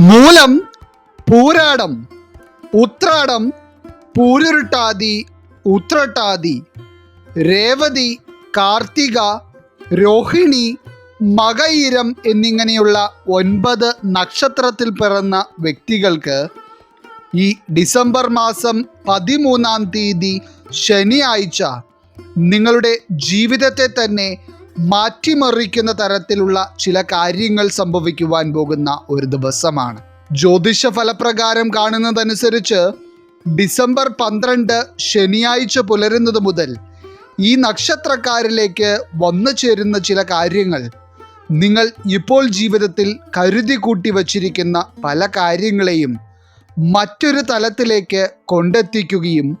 മൂലം പൂരാടം ഉത്രാടം പൂരുരുട്ടാതി ഉത്രട്ടാതി രേവതി കാർത്തിക രോഹിണി മകയിരം എന്നിങ്ങനെയുള്ള ഒൻപത് നക്ഷത്രത്തിൽ പിറന്ന വ്യക്തികൾക്ക് ഈ ഡിസംബർ മാസം പതിമൂന്നാം തീയതി ശനിയാഴ്ച നിങ്ങളുടെ ജീവിതത്തെ തന്നെ മാറ്റിമറിക്കുന്ന തരത്തിലുള്ള ചില കാര്യങ്ങൾ സംഭവിക്കുവാൻ പോകുന്ന ഒരു ദിവസമാണ്. ജ്യോതിഷ ഫലപ്രകാരം കാണുന്നതനുസരിച്ച് ഡിസംബർ പന്ത്രണ്ട് ശനിയാഴ്ച പുലരുന്നത് മുതൽ ഈ നക്ഷത്രക്കാരിലേക്ക് വന്നു ചേരുന്ന ചില കാര്യങ്ങൾ നിങ്ങൾ ഇപ്പോൾ ജീവിതത്തിൽ കരുതി കൂട്ടി വച്ചിരിക്കുന്ന പല കാര്യങ്ങളെയും മറ്റൊരു തലത്തിലേക്ക് കൊണ്ടെത്തിക്കുകയും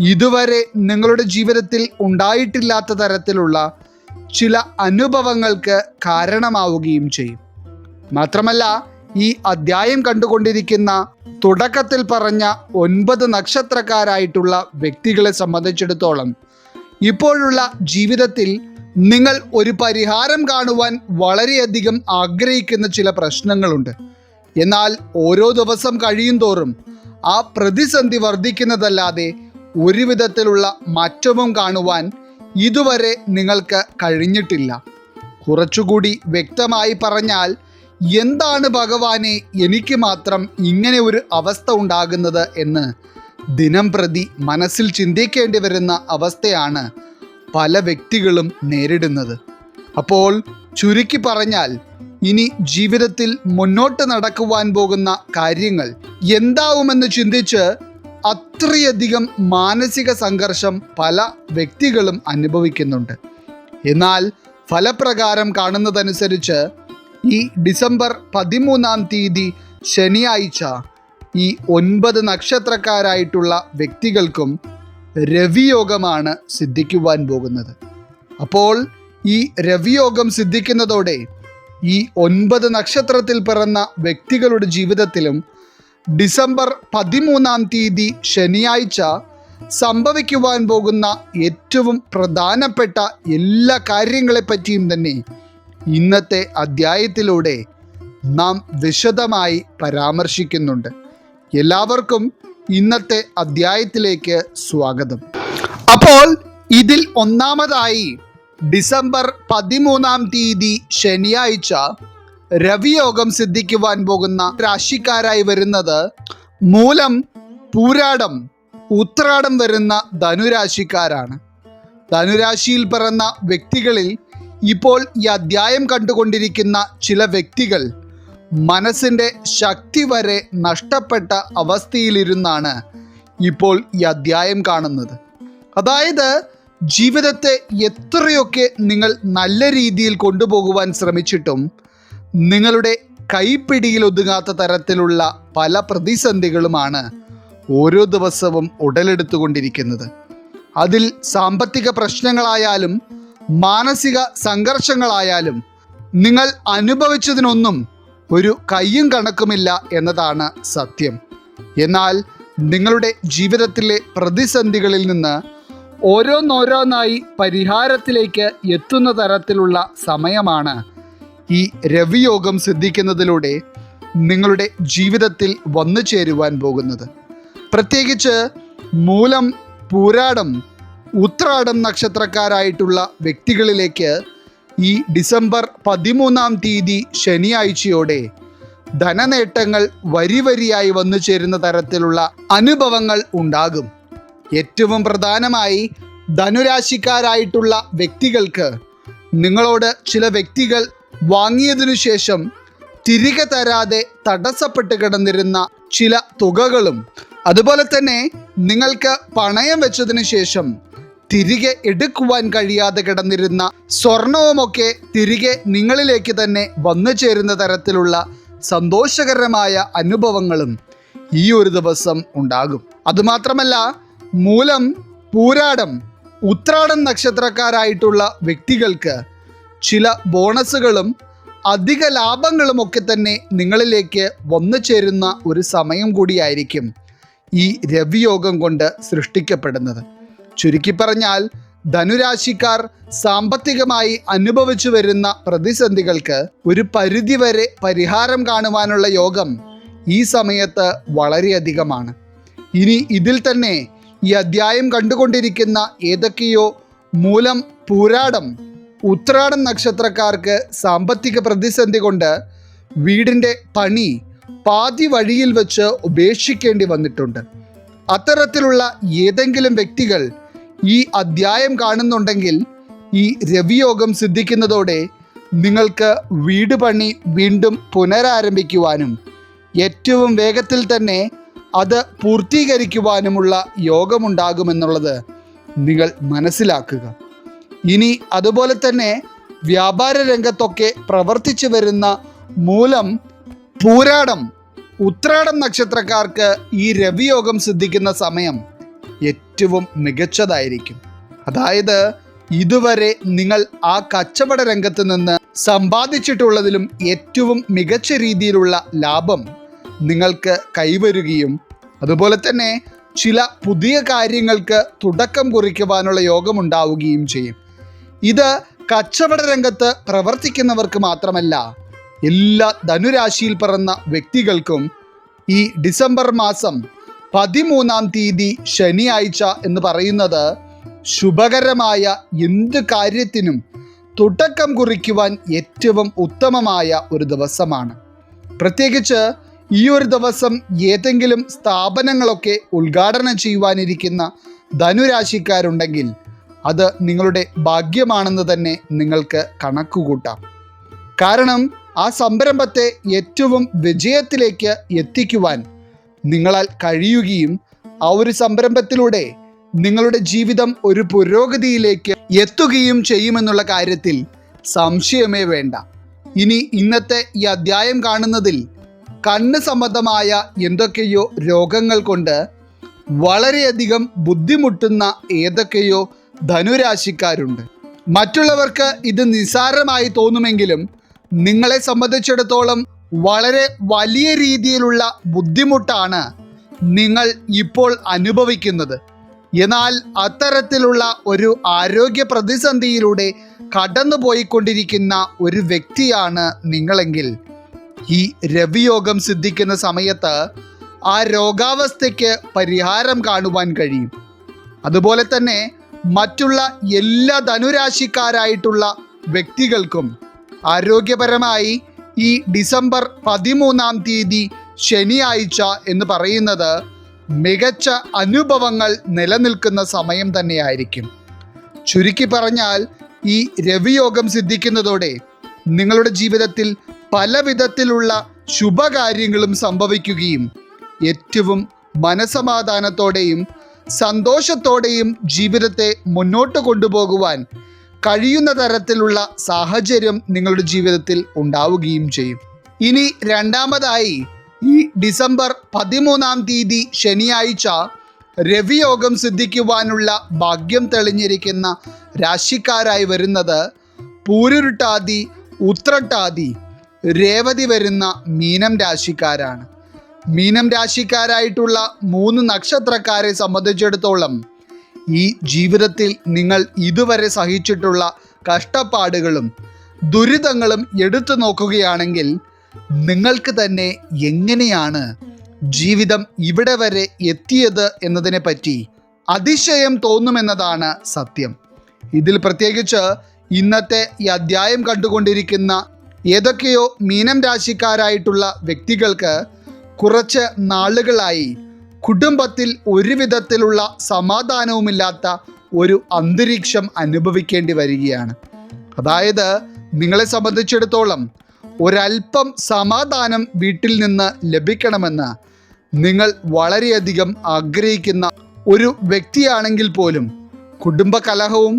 ഇതുവരെ നിങ്ങളുടെ ജീവിതത്തിൽ ഉണ്ടായിട്ടില്ലാത്ത തരത്തിലുള്ള ചില അനുഭവങ്ങൾക്ക് കാരണമാവുകയും ചെയ്യും. മാത്രമല്ല ഈ അധ്യായം കണ്ടുകൊണ്ടിരിക്കുന്ന തുടക്കത്തിൽ പറഞ്ഞ ഒൻപത് നക്ഷത്രക്കാരായിട്ടുള്ള വ്യക്തികളെ സംബന്ധിച്ചിടത്തോളം ഇപ്പോഴുള്ള ജീവിതത്തിൽ നിങ്ങൾ ഒരു പരിഹാരം കാണുവാൻ വളരെയധികം ആഗ്രഹിക്കുന്ന ചില പ്രശ്നങ്ങളുണ്ട്. എന്നാൽ ഓരോ ദിവസം കഴിയും തോറും ആ പ്രതിസന്ധി വർദ്ധിക്കുന്നതല്ലാതെ ഒരു വിധത്തിലുള്ള മാറ്റവും കാണുവാൻ ഇതുവരെ നിങ്ങൾക്ക് കഴിഞ്ഞിട്ടില്ല. കുറച്ചുകൂടി വ്യക്തമായി പറഞ്ഞാൽ എന്താണ് ഭഗവാനെ എനിക്ക് മാത്രം ഇങ്ങനെ ഒരു അവസ്ഥ ഉണ്ടാകുന്നത് എന്ന് ദിനം പ്രതി മനസ്സിൽ ചിന്തിക്കേണ്ടി വരുന്ന അവസ്ഥയാണ് പല വ്യക്തികളും നേരിടുന്നത്. അപ്പോൾ ചുരുക്കി പറഞ്ഞാൽ ഇനി ജീവിതത്തിൽ മുന്നോട്ട് നടക്കുവാൻ പോകുന്ന കാര്യങ്ങൾ എന്താവുമെന്ന് ചിന്തിച്ച് അത്രയധികം മാനസിക സംഘർഷം പല വ്യക്തികളും അനുഭവിക്കുന്നുണ്ട്. എന്നാൽ ഫലപ്രകാരം കാണുന്നതനുസരിച്ച് ഈ ഡിസംബർ പതിമൂന്നാം തീയതി ശനിയാഴ്ച ഈ ഒൻപത് നക്ഷത്രക്കാരായിട്ടുള്ള വ്യക്തികൾക്കും രവിയോഗമാണ് സിദ്ധിക്കുവാൻ പോകുന്നത്. അപ്പോൾ ഈ രവിയോഗം സിദ്ധിക്കുന്നതോടെ ഈ ഒൻപത് നക്ഷത്രത്തിൽ പിറന്ന വ്യക്തികളുടെ ജീവിതത്തിലും ഡിസംബർ പതിമൂന്നാം തീയതി ശനിയാഴ്ച സംഭവിക്കുവാൻ പോകുന്ന ഏറ്റവും പ്രധാനപ്പെട്ട എല്ലാ കാര്യങ്ങളെപ്പറ്റിയും തന്നെ ഇന്നത്തെ അധ്യായത്തിലൂടെ നാം വിശദമായി പരാമർശിക്കുന്നുണ്ട്. എല്ലാവർക്കും ഇന്നത്തെ അധ്യായത്തിലേക്ക് സ്വാഗതം. അപ്പോൾ ഇതിൽ ഒന്നാമതായി ഡിസംബർ പതിമൂന്നാം തീയതി ശനിയാഴ്ച രവിയോഗം സിദ്ധിക്കുവാൻ പോകുന്ന രാശിക്കാരായി വരുന്നത് മൂലം പൂരാടം ഉത്രാടം വരുന്ന ധനുരാശിക്കാരാണ്. ധനുരാശിയിൽ പിറന്ന വ്യക്തികളിൽ ഇപ്പോൾ ഈ അധ്യായം കണ്ടുകൊണ്ടിരിക്കുന്ന ചില വ്യക്തികൾ മനസ്സിന്റെ ശക്തി വരെ നഷ്ടപ്പെട്ട അവസ്ഥയിലിരുന്നാണ് ഇപ്പോൾ ഈ അധ്യായം കാണുന്നത്. അതായത് ജീവിതത്തെ എത്രയൊക്കെ നിങ്ങൾ നല്ല രീതിയിൽ കൊണ്ടുപോകുവാൻ ശ്രമിച്ചിട്ടും നിങ്ങളുടെ കൈപ്പിടിയിൽ ഒതുങ്ങാത്ത തരത്തിലുള്ള പല പ്രതിസന്ധികളുമാണ് ഓരോ ദിവസവും ഉടലെടുത്തുകൊണ്ടിരിക്കുന്നത്. അതിൽ സാമ്പത്തിക പ്രശ്നങ്ങളായാലും മാനസിക സംഘർഷങ്ങളായാലും നിങ്ങൾ അനുഭവിച്ചതിനൊന്നും ഒരു കയ്യും കണക്കുമില്ല എന്നതാണ് സത്യം. എന്നാൽ നിങ്ങളുടെ ജീവിതത്തിലെ പ്രതിസന്ധികളിൽ നിന്ന് ഓരോന്നോരോന്നായി പരിഹാരത്തിലേക്ക് എത്തുന്ന തരത്തിലുള്ള സമയമാണ് ഈ രവിയോഗം സിദ്ധിക്കുന്നതിലൂടെ നിങ്ങളുടെ ജീവിതത്തിൽ വന്നു ചേരുവാൻ പോകുന്നത്. പ്രത്യേകിച്ച് മൂലം പൂരാടം ഉത്രാടം നക്ഷത്രക്കാരായിട്ടുള്ള വ്യക്തികളിലേക്ക് ഈ ഡിസംബർ പതിമൂന്നാം തീയതി ശനിയാഴ്ചയോടെ ധനനേട്ടങ്ങൾ വരിവരിയായി വന്നു ചേരുന്ന തരത്തിലുള്ള അനുഭവങ്ങൾ ഉണ്ടാകും. ഏറ്റവും പ്രധാനമായി ധനുരാശിക്കാരായിട്ടുള്ള വ്യക്തികൾക്ക് നിങ്ങളോട് ചില വ്യക്തികൾ വാങ്ങിയതിനു ശേഷം തിരികെ തരാതെ തടസ്സപ്പെട്ട് കിടന്നിരുന്ന ചില തുകകളും. അതുപോലെ തന്നെ നിങ്ങൾക്ക് പണയം വെച്ചതിന് ശേഷം തിരികെ എടുക്കുവാൻ കഴിയാതെ കിടന്നിരുന്ന സ്വർണവുമൊക്കെ തിരികെ നിങ്ങളിലേക്ക് തന്നെ വന്നു ചേരുന്ന തരത്തിലുള്ള സന്തോഷകരമായ അനുഭവങ്ങളും ഈ ഒരു ദിവസം ഉണ്ടാകും. അതുമാത്രമല്ല മൂലം പൂരാടം ഉത്രാടം നക്ഷത്രക്കാരായിട്ടുള്ള വ്യക്തികൾക്ക് ചില ബോണസുകളും അധിക ലാഭങ്ങളും ഒക്കെ തന്നെ നിങ്ങളിലേക്ക് വന്നു ചേരുന്ന ഒരു സമയം കൂടിയായിരിക്കും ഈ രവിയോഗം കൊണ്ട് സൃഷ്ടിക്കപ്പെടുന്നത്. ചുരുക്കി പറഞ്ഞാൽ ധനുരാശിക്കാർ സാമ്പത്തികമായി അനുഭവിച്ചു വരുന്ന പ്രതിസന്ധികൾക്ക് ഒരു പരിധിവരെ പരിഹാരം കാണുവാനുള്ള യോഗം ഈ സമയത്ത് വളരെയധികമാണ്. ഇനി ഇതിൽ തന്നെ ഈ അധ്യായം കണ്ടുകൊണ്ടിരിക്കുന്ന ഏതൊക്കെയോ മൂലം പൂരാടം ഉത്രാടം നക്ഷത്രക്കാർക്ക് സാമ്പത്തിക പ്രതിസന്ധി കൊണ്ട് വീടിന്റെ പണി പാതി വഴിയിൽ വെച്ച് ഉപേക്ഷിക്കേണ്ടി വന്നിട്ടുണ്ട്. അത്തരത്തിലുള്ള ഏതെങ്കിലും വ്യക്തികൾ ഈ അധ്യായം കാണുന്നുണ്ടെങ്കിൽ ഈ രവിയോഗം സിദ്ധിക്കുന്നതോടെ നിങ്ങൾക്ക് വീട് പണി വീണ്ടും പുനരാരംഭിക്കുവാനും ഏറ്റവും വേഗത്തിൽ തന്നെ അത് പൂർത്തീകരിക്കുവാനുമുള്ള യോഗമുണ്ടാകുമെന്നുള്ളത് നിങ്ങൾ മനസ്സിലാക്കുക. ഇനി അതുപോലെ തന്നെ വ്യാപാര രംഗത്തൊക്കെ പ്രവർത്തിച്ചു വരുന്ന മൂലം പൂരാടം ഉത്രാടം നക്ഷത്രക്കാർക്ക് ഈ രവിയോഗം സിദ്ധിക്കുന്ന സമയം ഏറ്റവും മികച്ചതായിരിക്കും. അതായത് ഇതുവരെ നിങ്ങൾ ആ കച്ചവട രംഗത്ത് നിന്ന് സമ്പാദിച്ചിട്ടുള്ളതിലും ഏറ്റവും മികച്ച രീതിയിലുള്ള ലാഭം നിങ്ങൾക്ക് കൈവരുകയും അതുപോലെ തന്നെ ചില പുതിയ കാര്യങ്ങൾക്ക് തുടക്കം കുറിക്കുവാനുള്ള യോഗമുണ്ടാവുകയും ചെയ്യും. ഇത് കച്ചവട രംഗത്ത് പ്രവർത്തിക്കുന്നവർക്ക് മാത്രമല്ല എല്ലാ ധനുരാശിയിൽ പിറന്ന വ്യക്തികൾക്കും ഈ ഡിസംബർ മാസം പതിമൂന്നാം തീയതി ശനിയാഴ്ച എന്ന് പറയുന്നത് ശുഭകരമായ എന്ത് കാര്യത്തിനും തുടക്കം കുറിക്കുവാൻ ഏറ്റവും ഉത്തമമായ ഒരു ദിവസമാണ്. പ്രത്യേകിച്ച് ഈ ഒരു ദിവസം ഏതെങ്കിലും സ്ഥാപനങ്ങളൊക്കെ ഉദ്ഘാടനം ചെയ്യുവാനിരിക്കുന്ന ധനുരാശിക്കാരുണ്ടെങ്കിൽ അത് നിങ്ങളുടെ ഭാഗ്യമാണെന്ന് തന്നെ നിങ്ങൾക്ക് കണക്കുകൂട്ടാം. കാരണം ആ സംരംഭത്തെ ഏറ്റവും വിജയത്തിലേക്ക് എത്തിക്കുവാൻ നിങ്ങളാൽ കഴിയുകയും ആ ഒരു സംരംഭത്തിലൂടെ നിങ്ങളുടെ ജീവിതം ഒരു പുരോഗതിയിലേക്ക് എത്തുകയും ചെയ്യുമെന്നുള്ള കാര്യത്തിൽ സംശയമേ വേണ്ട. ഇനി ഇന്നത്തെ ഈ അധ്യായം കാണുന്നതിൽ കണ്ണ് സംബന്ധമായ എന്തൊക്കെയോ രോഗങ്ങൾ കൊണ്ട് വളരെയധികം ബുദ്ധിമുട്ടുന്ന ഏതൊക്കെയോ ധനുരാശിക്കാരുണ്ട്. മറ്റുള്ളവർക്ക് ഇത് നിസ്സാരമായി തോന്നുമെങ്കിലും നിങ്ങളെ സംബന്ധിച്ചിടത്തോളം വളരെ വലിയ രീതിയിലുള്ള ബുദ്ധിമുട്ടാണ് നിങ്ങൾ ഇപ്പോൾ അനുഭവിക്കുന്നത്. എന്നാൽ അത്തരത്തിലുള്ള ഒരു ആരോഗ്യ പ്രതിസന്ധിയിലൂടെ കടന്നുപോയിക്കൊണ്ടിരിക്കുന്ന ഒരു വ്യക്തിയാണ് നിങ്ങളെങ്കിൽ. ഈ രവിയോഗം സിദ്ധിക്കുന്ന സമയത്ത് ആ രോഗാവസ്ഥയ്ക്ക് പരിഹാരം കാണുവാൻ കഴിയും. അതുപോലെ തന്നെ മറ്റുള്ള എല്ലാ ധനുരാശിക്കാരായിട്ടുള്ള വ്യക്തികൾക്കും ആരോഗ്യപരമായി ഈ ഡിസംബർ പതിമൂന്നാം തീയതി ശനിയാഴ്ച എന്ന് പറയുന്നത് മികച്ച അനുഭവങ്ങൾ നിലനിൽക്കുന്ന സമയം തന്നെയായിരിക്കും. ചുരുക്കി പറഞ്ഞാൽ ഈ രവിയോഗം സിദ്ധിക്കുന്നതോടെ നിങ്ങളുടെ ജീവിതത്തിൽ പല വിധത്തിലുള്ള ശുഭകാര്യങ്ങളും സംഭവിക്കുകയും ഏറ്റവും മനസമാധാനത്തോടെയും സന്തോഷത്തോടെയും ജീവിതത്തെ മുന്നോട്ട് കൊണ്ടുപോകുവാൻ കഴിയുന്ന തരത്തിലുള്ള സാഹചര്യം നിങ്ങളുടെ ജീവിതത്തിൽ ഉണ്ടാവുകയും ചെയ്യും. ഇനി രണ്ടാമതായി ഈ ഡിസംബർ പതിമൂന്നാം തീയതി ശനിയാഴ്ച രവിയോഗം സിദ്ധിക്കുവാനുള്ള ഭാഗ്യം തെളിഞ്ഞിരിക്കുന്ന രാശിക്കാരായി വരുന്നത് പൂരുരുട്ടാതി ഉത്രട്ടാതി രേവതി വരുന്ന മീനം രാശിക്കാരാണ്. മീനം രാശിക്കാരായിട്ടുള്ള മൂന്ന് നക്ഷത്രക്കാരെ സംബന്ധിച്ചിടത്തോളം ഈ ജീവിതത്തിൽ നിങ്ങൾ ഇതുവരെ സഹിച്ചിട്ടുള്ള കഷ്ടപ്പാടുകളും ദുരിതങ്ങളും എടുത്തു നോക്കുകയാണെങ്കിൽ നിങ്ങൾക്ക് തന്നെ എങ്ങനെയാണ് ജീവിതം ഇവിടെ വരെ എത്തിയത് എന്നതിനെ പറ്റി അതിശയം തോന്നുമെന്നതാണ് സത്യം. ഇതിൽ പ്രത്യേകിച്ച് ഇന്നത്തെ ഈ അധ്യായം കണ്ടുകൊണ്ടിരിക്കുന്ന ഏതൊക്കെയോ മീനം രാശിക്കാരായിട്ടുള്ള വ്യക്തികൾക്ക് കുറച്ച് നാളുകളായി കുടുംബത്തിൽ ഒരു വിധത്തിലുള്ള സമാധാനവുമില്ലാത്ത ഒരു അന്തരീക്ഷം അനുഭവിക്കേണ്ടി വരികയാണ്. അതായത് നിങ്ങളെ സംബന്ധിച്ചിടത്തോളം ഒരല്പം സമാധാനം വീട്ടിൽ നിന്ന് ലഭിക്കണമെന്ന് നിങ്ങൾ വളരെയധികം ആഗ്രഹിക്കുന്ന ഒരു വ്യക്തിയാണെങ്കിൽ പോലും കുടുംബ കലഹവും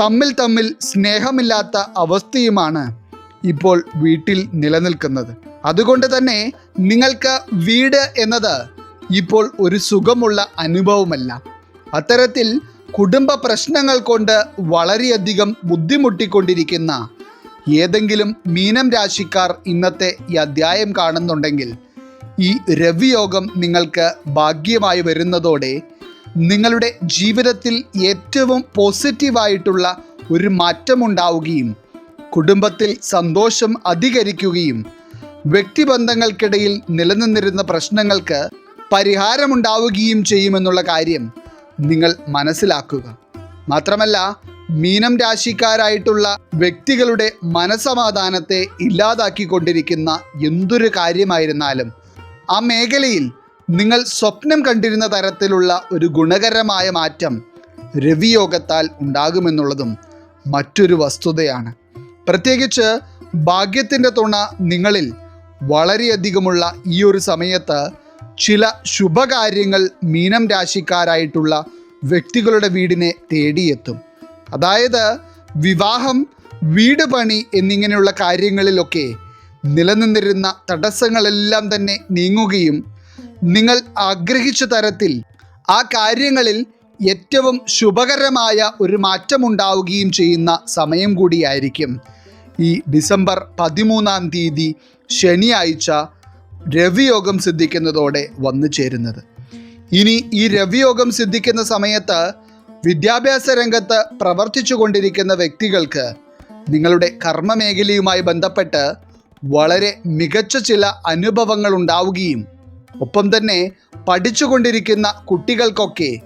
തമ്മിൽ തമ്മിൽ സ്നേഹമില്ലാത്ത അവസ്ഥയുമാണ് ഇപ്പോൾ വീട്ടിൽ നിലനിൽക്കുന്നത്. അതുകൊണ്ട് തന്നെ നിങ്ങൾക്ക് വീട് എന്നത് ഇപ്പോൾ ഒരു സുഖമുള്ള അനുഭവമല്ല. അത്തരത്തിൽ കുടുംബ പ്രശ്നങ്ങൾ കൊണ്ട് വളരെയധികം ബുദ്ധിമുട്ടിക്കൊണ്ടിരിക്കുന്ന ഏതെങ്കിലും മീനം രാശിക്കാർ ഇന്നത്തെ ഈ അധ്യായം കാണുന്നുണ്ടെങ്കിൽ ഈ രവിയോഗം നിങ്ങൾക്ക് ഭാഗ്യമായി വരുന്നതോടെ നിങ്ങളുടെ ജീവിതത്തിൽ ഏറ്റവും പോസിറ്റീവായിട്ടുള്ള ഒരു മാറ്റമുണ്ടാവുകയും കുടുംബത്തിൽ സന്തോഷം അധികരിക്കുകയും വ്യക്തിബന്ധങ്ങൾക്കിടയിൽ നിലനിന്നിരുന്ന പ്രശ്നങ്ങൾക്ക് പരിഹാരമുണ്ടാവുകയും ചെയ്യുമെന്നുള്ള കാര്യം നിങ്ങൾ മനസ്സിലാക്കുക. മാത്രമല്ല മീനം രാശിക്കാരായിട്ടുള്ള വ്യക്തികളുടെ മനസമാധാനത്തെ ഇല്ലാതാക്കിക്കൊണ്ടിരിക്കുന്ന എന്തൊരു കാര്യമായിരുന്നാലും ആ മേഖലയിൽ നിങ്ങൾ സ്വപ്നം കണ്ടിരുന്ന തരത്തിലുള്ള ഒരു ഗുണകരമായ മാറ്റം രവിയോഗത്താൽ ഉണ്ടാകുമെന്നുള്ളതും മറ്റൊരു വസ്തുതയാണ്. പ്രത്യേകിച്ച് ഭാഗ്യത്തിന്റെ തുണ നിങ്ങളിൽ വളരെയധികമുള്ള ഈ ഒരു സമയത്ത് ചില ശുഭകാര്യങ്ങൾ മീനം രാശിക്കാരായിട്ടുള്ള വ്യക്തികളുടെ വീടിനെ തേടിയെത്തും. അതായത് വിവാഹം വീട് പണി എന്നിങ്ങനെയുള്ള കാര്യങ്ങളിലൊക്കെ നിലനിന്നിരുന്ന തടസ്സങ്ങളെല്ലാം തന്നെ നീങ്ങുകയും നിങ്ങൾ ആഗ്രഹിച്ച തരത്തിൽ ആ കാര്യങ്ങളിൽ ഏറ്റവും ശുഭകരമായ ഒരു മാറ്റമുണ്ടാവുകയും ചെയ്യുന്ന സമയം കൂടിയായിരിക്കും. ഈ ഡിസംബർ പതിമൂന്നാം തീയതി ശനിയാഴ്ച രവിയോഗം സിദ്ധിക്കുന്നതോടെ വന്നു ചേരുന്നത്. ഇനി ഈ രവിയോഗം സിദ്ധിക്കുന്ന സമയത്ത് വിദ്യാഭ്യാസ രംഗത്ത് പ്രവർത്തിച്ചു കൊണ്ടിരിക്കുന്ന വ്യക്തികൾക്ക് നിങ്ങളുടെ കർമ്മമേഖലയുമായി ബന്ധപ്പെട്ട് വളരെ മികച്ച ചില അനുഭവങ്ങൾ ഉണ്ടാവുകയും ഒപ്പം തന്നെ പഠിച്ചുകൊണ്ടിരിക്കുന്ന കുട്ടികൾക്കൊക്കെ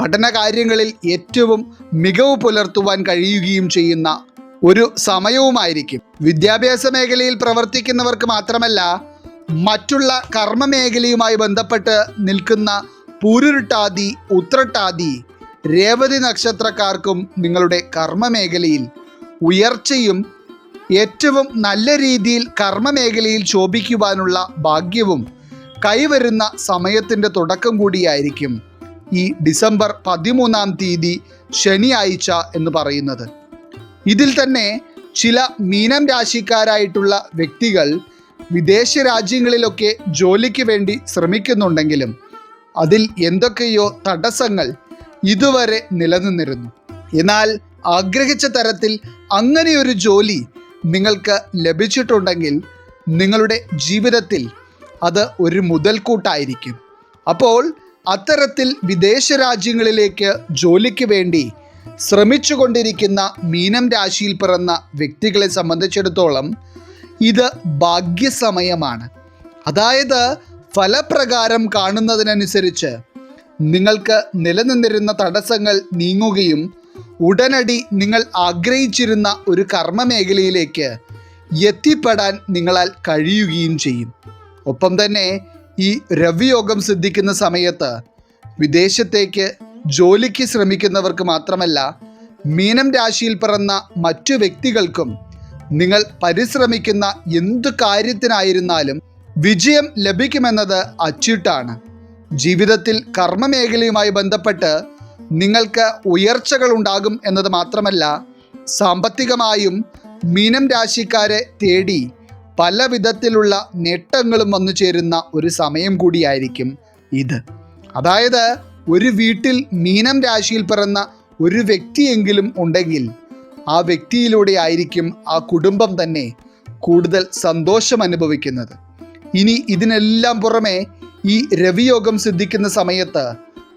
പഠന കാര്യങ്ങളിൽ ഏറ്റവും മികവ് പുലർത്തുവാൻ കഴിയുകയും ചെയ്യുന്ന ഒരു സമയവുമായിരിക്കും. വിദ്യാഭ്യാസ മേഖലയിൽ പ്രവർത്തിക്കുന്നവർക്ക് മാത്രമല്ല മറ്റുള്ള കർമ്മ മേഖലയുമായി ബന്ധപ്പെട്ട് നിൽക്കുന്ന പൂരുരുട്ടാതി ഉത്രട്ടാതി രേവതി നക്ഷത്രക്കാർക്കും നിങ്ങളുടെ കർമ്മ മേഖലയിൽ ഉയർച്ചയും ഏറ്റവും നല്ല രീതിയിൽ കർമ്മ മേഖലയിൽ ശോഭിക്കുവാനുള്ള ഭാഗ്യവും കൈവരുന്ന സമയത്തിന്റെ തുടക്കം കൂടിയായിരിക്കും ഈ ഡിസംബർ പതിമൂന്നാം തീയതി ശനിയാഴ്ച എന്ന് പറയുന്നത്. ഇതിൽ തന്നെ ചില മീനം രാശിക്കാരായിട്ടുള്ള വ്യക്തികൾ വിദേശ രാജ്യങ്ങളിലൊക്കെ ജോലിക്ക് വേണ്ടി ശ്രമിക്കുന്നുണ്ടെങ്കിലും അതിൽ എന്തൊക്കെയോ തടസ്സങ്ങൾ ഇതുവരെ നിലനിന്നിരുന്നു. എന്നാൽ ആഗ്രഹിച്ച തരത്തിൽ അങ്ങനെയൊരു ജോലി നിങ്ങൾക്ക് ലഭിച്ചിട്ടുണ്ടെങ്കിൽ നിങ്ങളുടെ ജീവിതത്തിൽ അത് ഒരു മുതൽക്കൂട്ടായിരിക്കും. അപ്പോൾ അത്തരത്തിൽ വിദേശ രാജ്യങ്ങളിലേക്ക് ജോലിക്ക് വേണ്ടി ശ്രമിച്ചുകൊണ്ടിരിക്കുന്ന മീനം രാശിയിൽ പിറന്ന വ്യക്തികളെ സംബന്ധിച്ചിടത്തോളം ഇത് ഭാഗ്യസമയമാണ്. അതായത് ഫലപ്രകാരം കാണുന്നതിനനുസരിച്ച് നിങ്ങൾക്ക് നിലനിന്നിരുന്ന തടസ്സങ്ങൾ നീങ്ങുകയും ഉടനടി നിങ്ങൾ ആഗ്രഹിച്ചിരുന്ന ഒരു കർമ്മമേഖലയിലേക്ക് എത്തിപ്പെടാൻ നിങ്ങളാൽ കഴിയുകയും ചെയ്യും. ഒപ്പം തന്നെ ഈ രവിയോഗം സിദ്ധിക്കുന്ന സമയത്ത് വിദേശത്തേക്ക് ജോലിക്ക് ശ്രമിക്കുന്നവർക്ക് മാത്രമല്ല മീനം രാശിയിൽ പിറന്ന മറ്റു വ്യക്തികൾക്കും നിങ്ങൾ പരിശ്രമിക്കുന്ന എന്തു കാര്യത്തിനായിരുന്നാലും വിജയം ലഭിക്കുമെന്നത് അച്ചിട്ടാണ്. ജീവിതത്തിൽ കർമ്മമേഖലയുമായി ബന്ധപ്പെട്ട് നിങ്ങൾക്ക് ഉയർച്ചകൾ ഉണ്ടാകും എന്നത് മാത്രമല്ല സാമ്പത്തികമായും മീനം രാശിക്കാരെ തേടി പല വിധത്തിലുള്ള നേട്ടങ്ങളും വന്നു ചേരുന്ന ഒരു സമയം കൂടിയായിരിക്കും ഇത്. അതായത് ഒരു വീട്ടിൽ മീനം രാശിയിൽ പിറന്ന ഒരു വ്യക്തിയെങ്കിലും ഉണ്ടെങ്കിൽ ആ വ്യക്തിയിലൂടെ ആയിരിക്കും ആ കുടുംബം തന്നെ കൂടുതൽ സന്തോഷം അനുഭവിക്കുന്നത്. ഇനി ഇതിനെല്ലാം പുറമെ ഈ രവിയോഗം സിദ്ധിക്കുന്ന സമയത്ത്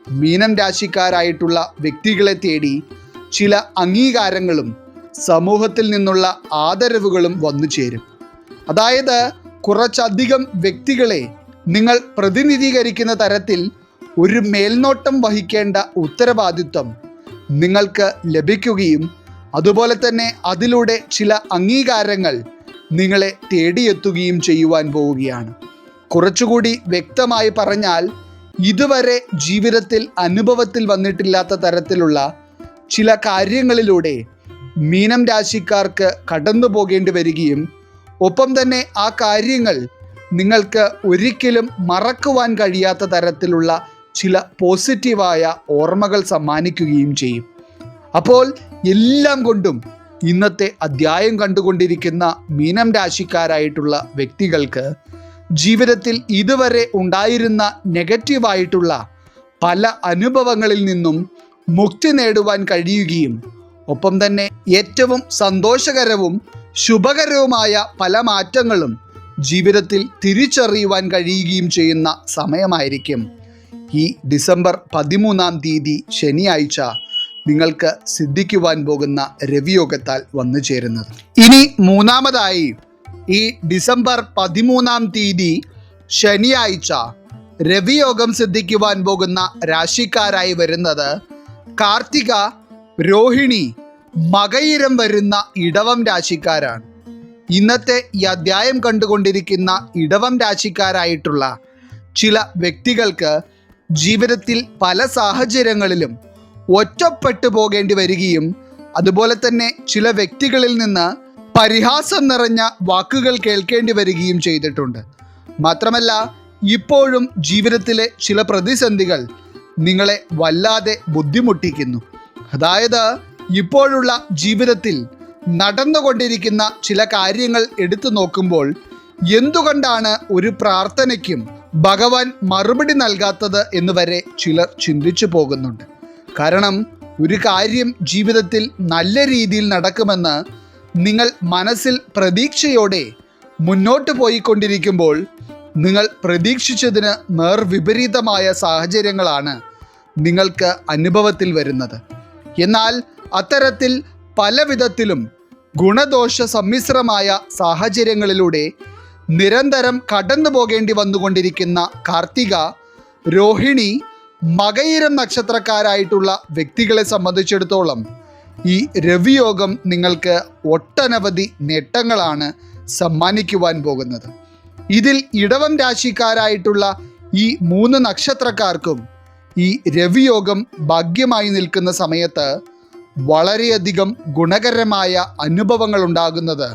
മീനം രാശിക്കാരായിട്ടുള്ള വ്യക്തികളെ തേടി ചില അംഗീകാരങ്ങളും സമൂഹത്തിൽ നിന്നുള്ള ആദരവുകളും വന്നു ചേരും. അതായത് കുറച്ചധികം വ്യക്തികളെ നിങ്ങൾ പ്രതിനിധീകരിക്കുന്ന തരത്തിൽ ഒരു മേൽനോട്ടം വഹിക്കേണ്ട ഉത്തരവാദിത്വം നിങ്ങൾക്ക് ലഭിക്കുകയും അതുപോലെ തന്നെ അതിലൂടെ ചില അംഗീകാരങ്ങൾ നിങ്ങളെ തേടിയെത്തുകയും ചെയ്യുവാൻ പോവുകയാണ്. കുറച്ചുകൂടി വ്യക്തമായി പറഞ്ഞാൽ ഇതുവരെ ജീവിതത്തിൽ അനുഭവത്തിൽ വന്നിട്ടില്ലാത്ത തരത്തിലുള്ള ചില കാര്യങ്ങളിലൂടെ മീനം രാശിക്കാർക്ക് കടന്നു പോകേണ്ടി വരികയും ഒപ്പം തന്നെ ആ കാര്യങ്ങൾ നിങ്ങൾക്ക് ഒരിക്കലും മറക്കുവാൻ കഴിയാത്ത തരത്തിലുള്ള ചില പോസിറ്റീവായ ഓർമ്മകൾ സമ്മാനിക്കുകയും ചെയ്യും. അപ്പോൾ എല്ലാം കൊണ്ടും ഇന്നത്തെ അധ്യായം കണ്ടുകൊണ്ടിരിക്കുന്ന മീനം രാശിക്കാരായിട്ടുള്ള വ്യക്തികൾക്ക് ജീവിതത്തിൽ ഇതുവരെ ഉണ്ടായിരുന്ന നെഗറ്റീവായിട്ടുള്ള പല അനുഭവങ്ങളിൽ നിന്നും മുക്തി നേടുവാൻ കഴിയുകയും ഒപ്പം തന്നെ ഏറ്റവും സന്തോഷകരവും ശുഭകരവുമായ പല മാറ്റങ്ങളും ജീവിതത്തിൽ തിരിച്ചറിയുവാൻ കഴിയുകയും ചെയ്യുന്ന സമയമായിരിക്കും. ഈ ഡിസംബർ പതിമൂന്നാം തീയതി ശനിയാഴ്ച നിങ്ങൾക്ക് സിദ്ധിക്കുവാൻ പോകുന്ന രവിയോഗത്താൽ വന്നു ചേരുന്നത്. ഇനി മൂന്നാമതായി ഈ ഡിസംബർ പതിമൂന്നാം തീയതി ശനിയാഴ്ച രവിയോഗം സിദ്ധിക്കുവാൻ പോകുന്ന രാശിക്കാരായി വരുന്നത് കാർത്തിക രോഹിണി മകയിരം വരുന്ന ഇടവം രാശിക്കാരാണ്. ഇന്നത്തെ ഈ അധ്യായം കണ്ടുകൊണ്ടിരിക്കുന്ന ഇടവം രാശിക്കാരായിട്ടുള്ള ചില വ്യക്തികൾക്ക് ജീവിതത്തിൽ പല സാഹചര്യങ്ങളിലും ഒറ്റപ്പെട്ടു പോകേണ്ടി വരികയും അതുപോലെ തന്നെ ചില വ്യക്തികളിൽ നിന്ന് പരിഹാസം നിറഞ്ഞ വാക്കുകൾ കേൾക്കേണ്ടി വരികയും ചെയ്തിട്ടുണ്ട്. മാത്രമല്ല ഇപ്പോഴും ജീവിതത്തിലെ ചില പ്രതിസന്ധികൾ നിങ്ങളെ വല്ലാതെ ബുദ്ധിമുട്ടിക്കുന്നു. അതായത് ഇപ്പോഴുള്ള ജീവിതത്തിൽ നടന്നുകൊണ്ടിരിക്കുന്ന ചില കാര്യങ്ങൾ എടുത്തു നോക്കുമ്പോൾ എന്തുകൊണ്ടാണ് ഒരു പ്രാർത്ഥനയ്ക്കും ഭഗവാൻ മറുപടി നൽകാത്തത് എന്ന് വരെ ചിലർ ചിന്തിച്ചു പോകുന്നുണ്ട്. കാരണം ഒരു കാര്യം ജീവിതത്തിൽ നല്ല രീതിയിൽ നടക്കുമെന്ന് നിങ്ങൾ മനസ്സിൽ പ്രതീക്ഷയോടെ മുന്നോട്ട് പോയിക്കൊണ്ടിരിക്കുമ്പോൾ നിങ്ങൾ പ്രതീക്ഷിച്ചതിന് നേർവിപരീതമായ സാഹചര്യങ്ങളാണ് നിങ്ങൾക്ക് അനുഭവത്തിൽ വരുന്നത്. എന്നാൽ അത്തരത്തിൽ പല വിധത്തിലും ഗുണദോഷ സമ്മിശ്രമായ സാഹചര്യങ്ങളിലൂടെ നിരന്തരം കടന്നു പോകേണ്ടി വന്നുകൊണ്ടിരിക്കുന്ന കാർത്തിക രോഹിണി മകയിരം നക്ഷത്രക്കാരായിട്ടുള്ള വ്യക്തികളെ സംബന്ധിച്ചിടത്തോളം ഈ രവിയോഗം നിങ്ങൾക്ക് ഒട്ടനവധി നേട്ടങ്ങളാണ് സമ്മാനിക്കുവാൻ പോകുന്നത്. ഇതിൽ ഇടവം രാശിക്കാരായിട്ടുള്ള ഈ മൂന്ന് നക്ഷത്രക്കാർക്കും ഈ രവിയോഗം ഭാഗ്യമായി നിൽക്കുന്ന സമയത്ത് വളരെയധികം ഗുണകരമായ അനുഭവങ്ങൾ ഉണ്ടാകുന്നത്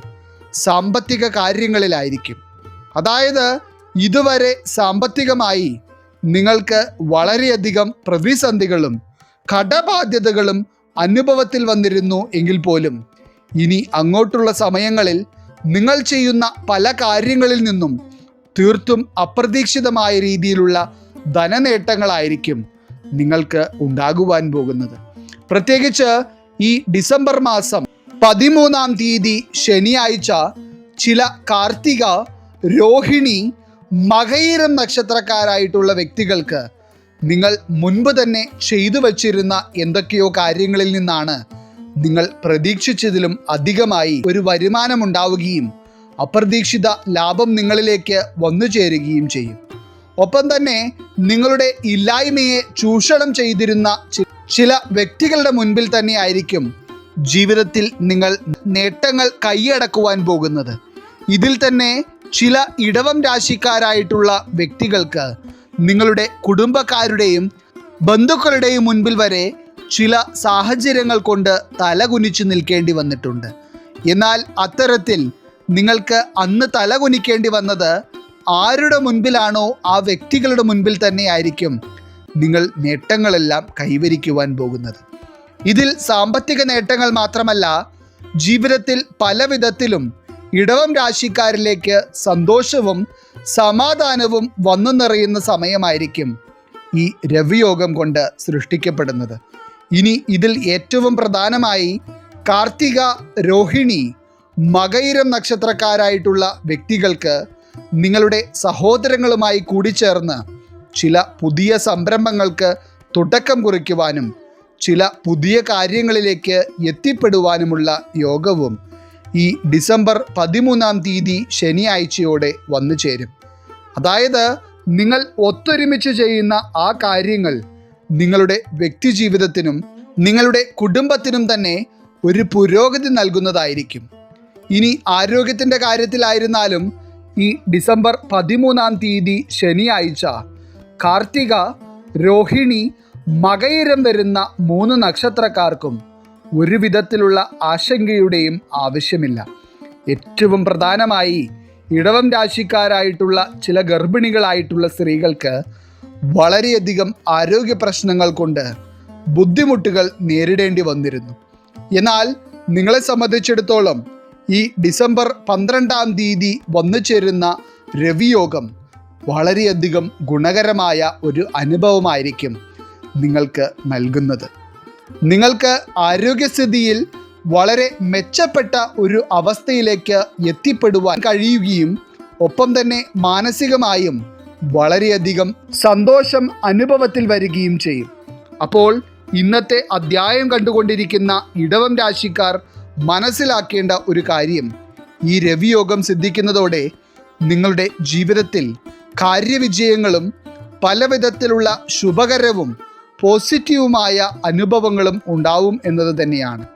സാമ്പത്തിക കാര്യങ്ങളിലായിരിക്കും. അതായത് ഇതുവരെ സാമ്പത്തികമായി നിങ്ങൾക്ക് വളരെയധികം പ്രതിസന്ധികളും കടബാധ്യതകളും അനുഭവത്തിൽ വന്നിരുന്നു എങ്കിൽ പോലും ഇനി അങ്ങോട്ടുള്ള സമയങ്ങളിൽ നിങ്ങൾ ചെയ്യുന്ന പല കാര്യങ്ങളിൽ നിന്നും തീർത്തും അപ്രതീക്ഷിതമായ രീതിയിലുള്ള ധനനേട്ടങ്ങളായിരിക്കും നിങ്ങൾക്ക് ഉണ്ടാകുവാൻ പോകുന്നത്. പ്രത്യേകിച്ച് ഈ ഡിസംബർ മാസം പതിമൂന്നാം തീയതി ശനിയാഴ്ച ചില കാർത്തിക രോഹിണി മകയിരം നക്ഷത്രക്കാരായിട്ടുള്ള വ്യക്തികൾക്ക് നിങ്ങൾ മുൻപ് തന്നെ ചെയ്തു വച്ചിരുന്ന എന്തൊക്കെയോ കാര്യങ്ങളിൽ നിന്നാണ് നിങ്ങൾ പ്രതീക്ഷിച്ചതിലും അധികമായി ഒരു വരുമാനം ഉണ്ടാവുകയും അപ്രതീക്ഷിത ലാഭം നിങ്ങളിലേക്ക് വന്നു ചേരുകയും ചെയ്യും. ഒപ്പം തന്നെ നിങ്ങളുടെ ഇല്ലായ്മയെ ചൂഷണം ചെയ്തിരുന്ന ചില വ്യക്തികളുടെ മുൻപിൽ തന്നെ ആയിരിക്കും ജീവിതത്തിൽ നിങ്ങൾ നേട്ടങ്ങൾ കൈയടക്കുവാൻ പോകുന്നത്. ഇതിൽ തന്നെ ചില ഇടവം രാശിക്കാരായിട്ടുള്ള വ്യക്തികൾക്ക് നിങ്ങളുടെ കുടുംബക്കാരുടെയും ബന്ധുക്കളുടെയും മുൻപിൽ വരെ ചില സാഹചര്യങ്ങൾ കൊണ്ട് തലകുനിച്ചു നിൽക്കേണ്ടി വന്നിട്ടുണ്ട്. എന്നാൽ അത്തരത്തിൽ നിങ്ങൾക്ക് അന്ന് തലകുനിക്കേണ്ടി വന്നത് ആരുടെ മുൻപിലാണോ ആ വ്യക്തികളുടെ മുൻപിൽ തന്നെയായിരിക്കും നിങ്ങൾ നേട്ടങ്ങളെല്ലാം കൈവരിക്കുവാൻ പോകുന്നത്. ഇതിൽ സാമ്പത്തിക നേട്ടങ്ങൾ മാത്രമല്ല ജീവിതത്തിൽ പല വിധത്തിലും ഇടവം രാശിക്കാരിലേക്ക് സന്തോഷവും സമാധാനവും വന്നു നിറയുന്ന സമയമായിരിക്കും ഈ രവിയോഗം കൊണ്ട് സൃഷ്ടിക്കപ്പെടുന്നത്. ഇനി ഇതിൽ ഏറ്റവും പ്രധാനമായി കാർത്തിക രോഹിണി മകയിരം നക്ഷത്രക്കാരായിട്ടുള്ള വ്യക്തികൾക്ക് നിങ്ങളുടെ സഹോദരങ്ങളുമായി കൂടിച്ചേർന്ന് ചില പുതിയ സംരംഭങ്ങൾക്ക് തുടക്കം കുറിക്കുവാനും ചില പുതിയ കാര്യങ്ങളിലേക്ക് എത്തിപ്പെടുവാനുമുള്ള യോഗവും ഈ ഡിസംബർ പതിമൂന്നാം തീയതി ശനിയാഴ്ചയോടെ വന്നു ചേരും. അതായത് നിങ്ങൾ ഒത്തൊരുമിച്ച് ചെയ്യുന്ന ആ കാര്യങ്ങൾ നിങ്ങളുടെ വ്യക്തിജീവിതത്തിനും നിങ്ങളുടെ കുടുംബത്തിനും തന്നെ ഒരു പുരോഗതി നൽകുന്നതായിരിക്കും. ഇനി ആരോഗ്യത്തിന്റെ കാര്യത്തിലായിരുന്നാലും ഈ ഡിസംബർ പതിമൂന്നാം തീയതി ശനിയാഴ്ച കാർത്തിക രോഹിണി മകയിരം വരുന്ന മൂന്ന് നക്ഷത്രക്കാർക്കും ഒരു വിധത്തിലുള്ള ആശങ്കയുടെയും ആവശ്യമില്ല. ഏറ്റവും പ്രധാനമായി ഇടവം രാശിക്കാരായിട്ടുള്ള ചില ഗർഭിണികളായിട്ടുള്ള സ്ത്രീകൾക്ക് വളരെയധികം ആരോഗ്യ പ്രശ്നങ്ങൾ കൊണ്ട് ബുദ്ധിമുട്ടുകൾ നേരിടേണ്ടി വന്നിരുന്നു. എന്നാൽ നിങ്ങളെ സംബന്ധിച്ചിടത്തോളം ഈ ഡിസംബർ പന്ത്രണ്ടാം തീയതി വന്നു ചേരുന്ന രവിയോഗം വളരെയധികം ഗുണകരമായ ഒരു അനുഭവമായിരിക്കും നിങ്ങൾക്ക് നൽകുന്നത്. നിങ്ങൾക്ക് ആരോഗ്യസ്ഥിതിയിൽ വളരെ മെച്ചപ്പെട്ട ഒരു അവസ്ഥയിലേക്ക് എത്തിപ്പെടുവാൻ കഴിയുകയും ഒപ്പം തന്നെ മാനസികമായും വളരെയധികം സന്തോഷം അനുഭവത്തിൽ വരികയും ചെയ്യും. അപ്പോൾ ഇന്നത്തെ അധ്യായം കണ്ടുകൊണ്ടിരിക്കുന്ന ഇടവം രാശിക്കാർ മനസ്സിലാക്കേണ്ട ഒരു കാര്യം. ഈ രവിയോഗം സിദ്ധിക്കുന്നതോടെ നിങ്ങളുടെ ജീവിതത്തിൽ കാര്യവിജയങ്ങളും പല വിധത്തിലുള്ള ശുഭകരവും പോസിറ്റീവുമായ അനുഭവങ്ങളും ഉണ്ടാവും എന്നത് തന്നെയാണ്.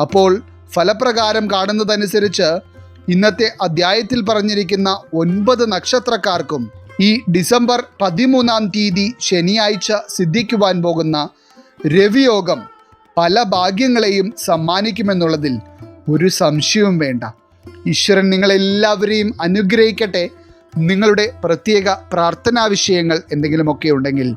അപ്പോൾ ഫലപ്രകാരം കാണുന്നതനുസരിച്ച് ഇന്നത്തെ അധ്യായത്തിൽ പറഞ്ഞിരിക്കുന്ന ഒൻപത് നക്ഷത്രക്കാർക്കും ഈ ഡിസംബർ പതിമൂന്നാം തീയതി ശനിയാഴ്ച സിദ്ധിക്കുവാൻ പോകുന്ന രവിയോഗം പല ഭാഗ്യങ്ങളെയും സമ്മാനിക്കുമെന്നുള്ളതിൽ ഒരു സംശയവും വേണ്ട. ഈശ്വരൻ നിങ്ങളെല്ലാവരെയും അനുഗ്രഹിക്കട്ടെ. നിങ്ങളുടെ പ്രത്യേക പ്രാർത്ഥനാ വിഷയങ്ങൾ എന്തെങ്കിലുമൊക്കെ ഉണ്ടെങ്കിൽ